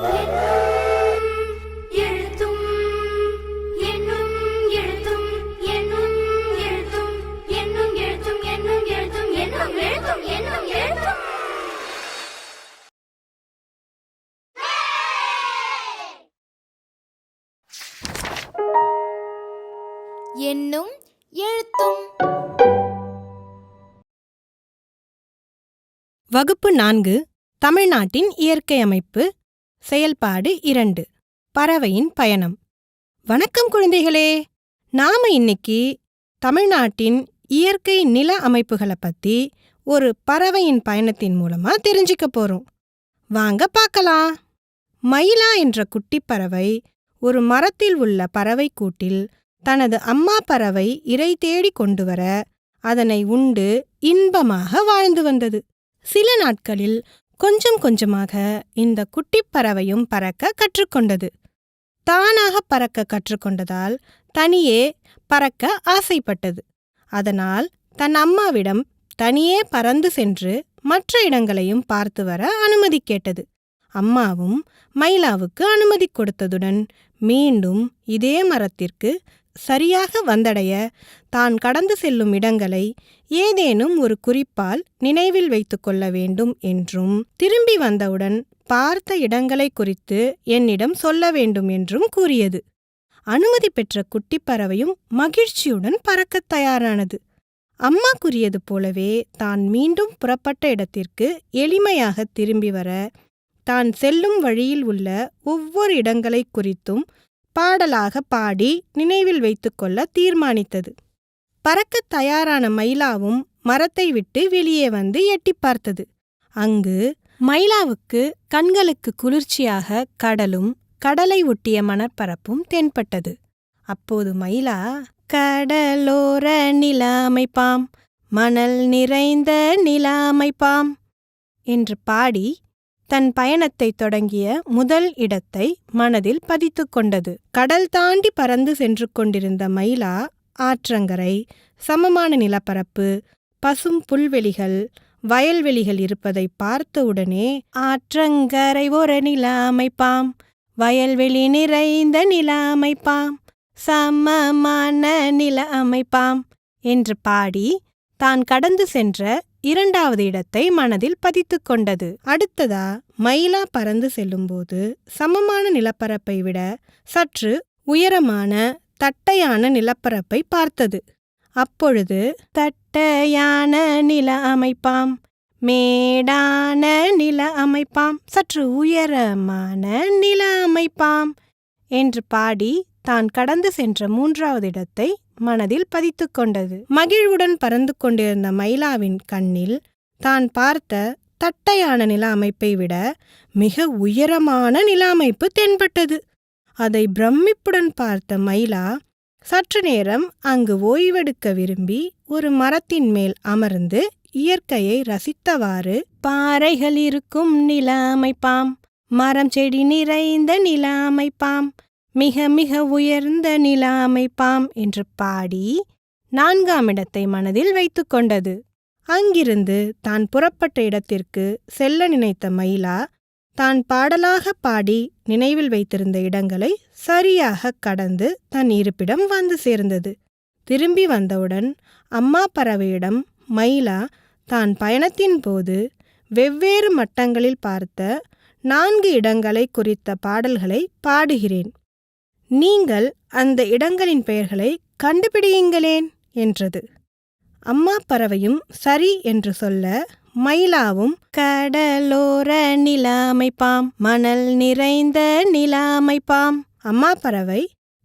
என்னும் என்னும் எழுத்தும் வகுப்பு நான்கு தமிழ்நாட்டின் இயற்கை அமைப்பு. செயல்பாடு இரண்டு. பறவையின் பயணம். வணக்கம் குழந்தைகளே! நாம இன்னைக்கு தமிழ்நாட்டின் இயற்கை நில அமைப்புகளை பத்தி ஒரு பறவையின் பயணத்தின் மூலமா தெரிஞ்சுக்க போறோம். வாங்க பார்க்கலாம். மயிலா என்ற குட்டிப் பறவை ஒரு மரத்தில் உள்ள பறவை கூட்டில் தனது அம்மா பறவை இரை தேடி கொண்டு வர அதனை உண்டு இன்பமாக வாழ்ந்து வந்தது. சில நாட்களில் கொஞ்சம் கொஞ்சமாக இந்த குட்டிப் பறவையும் பறக்க கற்றுக்கொண்டது. தானாக பறக்க கற்றுக்கொண்டதால் தனியே பறக்க ஆசைப்பட்டது. அதனால் தன் அம்மாவிடம் தனியே பறந்து சென்று மற்ற இடங்களையும் பார்த்து வர அனுமதி கேட்டது. அம்மாவும் மயிலாவுக்கு அனுமதி கொடுத்ததுடன் மீண்டும் இதே மரத்திற்கு சரியாக வந்தடைய தான் கடந்து செல்லும் இடங்களை ஏதேனும் ஒரு குறிப்பால் நினைவில் வைத்துக் கொள்ள வேண்டும் என்றும் திரும்பி வந்தவுடன் பார்த்த இடங்களை குறித்து என்னிடம் சொல்ல வேண்டும் என்றும் கூறியது. அனுமதி பெற்ற குட்டிப் பறவையும் மகிழ்ச்சியுடன் பறக்கத் தயாரானது. அம்மா கூறியது போலவே தான் மீண்டும் புறப்பட்ட இடத்திற்கு எளிமையாக திரும்பி வர தான் செல்லும் வழியில் உள்ள ஒவ்வொரு இடங்களை குறித்தும் பாடலாக பாடி நினைவில் வைத்துக்கொள்ள தீர்மானித்தது. பறக்கத் தயாரான மயிலாவும் மரத்தை விட்டு வெளியே வந்து எட்டிப் பார்த்தது. அங்கு மயிலாவுக்கு கண்களுக்கு குளிர்ச்சியாக கடலும் கடலை ஒட்டிய மணற்பரப்பும் தென்பட்டது. அப்போது மயிலா கடலோர நிலாமைப்பாம் மணல் நிறைந்த நிலாமைப்பாம் என்று பாடி தன் பயணத்தை தொடங்கிய முதல் இடத்தை மனதில் பதித்துக் கொண்டது. கடல் தாண்டி பறந்து சென்று கொண்டிருந்த மயிலா ஆற்றங்கரை சமமான நிலப்பரப்பு பசும் புல்வெளிகள் வயல்வெளிகள் இருப்பதை பார்த்தவுடனே ஆற்றங்கரை ஒரு நில அமைப்பாம் வயல்வெளி நிறைந்த நில அமைப்பாம் சமமான நில அமைப்பாம் என்று பாடி தான் கடந்து சென்ற இரண்டாவது இடத்தை மனதில் பதித்துக் கொண்டது. அடுத்ததா மயிலா பறந்து செல்லும்போது சமமான நிலப்பரப்பை விட சற்று உயரமான தட்டையான நிலப்பரப்பை பார்த்தது. அப்பொழுது தட்டையான நில அமைப்பாம் மேடான நில அமைப்பாம் சற்று உயரமான நில அமைப்பாம் என்று பாடி தான் கடந்து சென்ற மூன்றாவது இடத்தை மனதில் பதித்துக் கொண்டது. மகிழ்வுடன் பறந்து கொண்டிருந்த மயிலாவின் கண்ணில் தான் பார்த்த தட்டையான நில அமைப்பை விட மிக உயரமான நில அமைப்பு தென்பட்டது. அதை பிரமிப்புடன் பார்த்த மயிலா சற்று நேரம் அங்கு ஓய்வெடுக்க விரும்பி ஒரு மரத்தின் மேல் அமர்ந்து இயற்கையை ரசித்தவாறு பாறைகள் இருக்கும் நில அமைப்பாம் மரம் செடி நிறைந்த நில அமைப்பாம் மிக மிக உயர்ந்த நில அமைப்பாம் என்று பாடி நான்காம் இடத்தை மனதில் வைத்துக்கொண்டது. அங்கிருந்து தான் புறப்பட்ட இடத்திற்கு செல்ல நினைத்த மயிலா தான் பாடலாக பாடி நினைவில் வைத்திருந்த இடங்களை சரியாக கடந்து தன் இருப்பிடம் வந்து சேர்ந்தது. திரும்பி வந்தவுடன் அம்மா பறவையிடம் மயிலா தான் பயணத்தின் போது வெவ்வேறு மட்டங்களில் பார்த்த நான்கு இடங்களை குறித்த பாடல்களை பாடுகிறேன். நீங்கள் அந்த இடங்களின் பெயர்களை கண்டுபிடியுங்களேன் என்றது. அம்மா பறவையும் சரி என்று சொல்ல மயிலாவும் கடலோர நிலாமைப்பாம் மணல் நிறைந்த நிலாமைப்பாம் அம்மா பறவை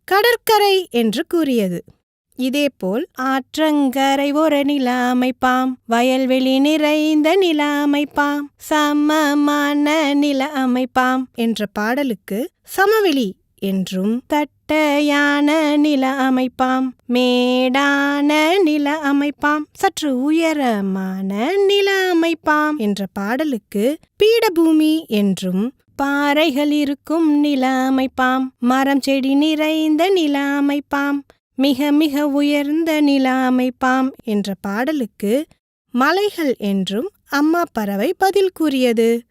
கடற்கரை என்று கூறியது. இதேபோல் ஆற்றங்கரை ஒரு நிலாமைப்பாம் வயல்வெளி நிறைந்த நிலாமைப்பாம் சமமான நில அமைப்பாம் என்ற பாடலுக்கு சமவெளி என்றும் தட்டையான நில அமைப்பாம் மேடான நில அமைப்பாம் சற்று உயரமான நில அமைப்பாம் என்ற பாடலுக்கு பீடபூமி என்றும் பாறைகள் இருக்கும் நில அமைப்பாம் மரம் செடி நிறைந்த நில அமைப்பாம் மிக மிக உயர்ந்த நில அமைப்பாம் என்ற பாடலுக்கு மலைகள் என்றும் அம்மா பறவை பதில் கூறியது.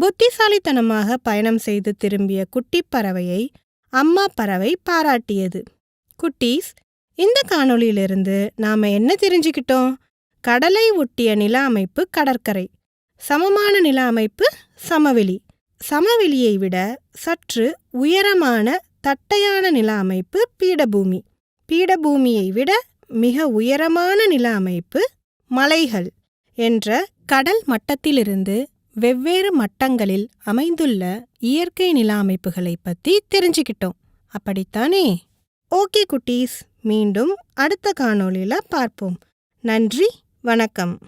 புத்திசாலித்தனமாக பயணம் செய்து திரும்பிய குட்டிப் பறவையை அம்மா பறவை பாராட்டியது. குட்டீஸ் இந்த காணொளியிலிருந்து நாம என்ன தெரிஞ்சுக்கிட்டோம்? கடலை ஒட்டிய நில அமைப்பு கடற்கரை சமமான நில அமைப்பு சமவெளி. சமவெளியை விட சற்று உயரமான தட்டையான நில அமைப்பு பீடபூமி. பீடபூமியை விட மிக உயரமான நில அமைப்பு மலைகள் என்ற கடல் மட்டத்திலிருந்து வெவ்வேறு மட்டங்களில் அமைந்துள்ள இயற்கை நில அமைப்புகளை பற்றி தெரிஞ்சுக்கிட்டோம். அப்படித்தானே? ஓகே குட்டீஸ் மீண்டும் அடுத்த காணொளியில் பார்ப்போம். நன்றி வணக்கம்.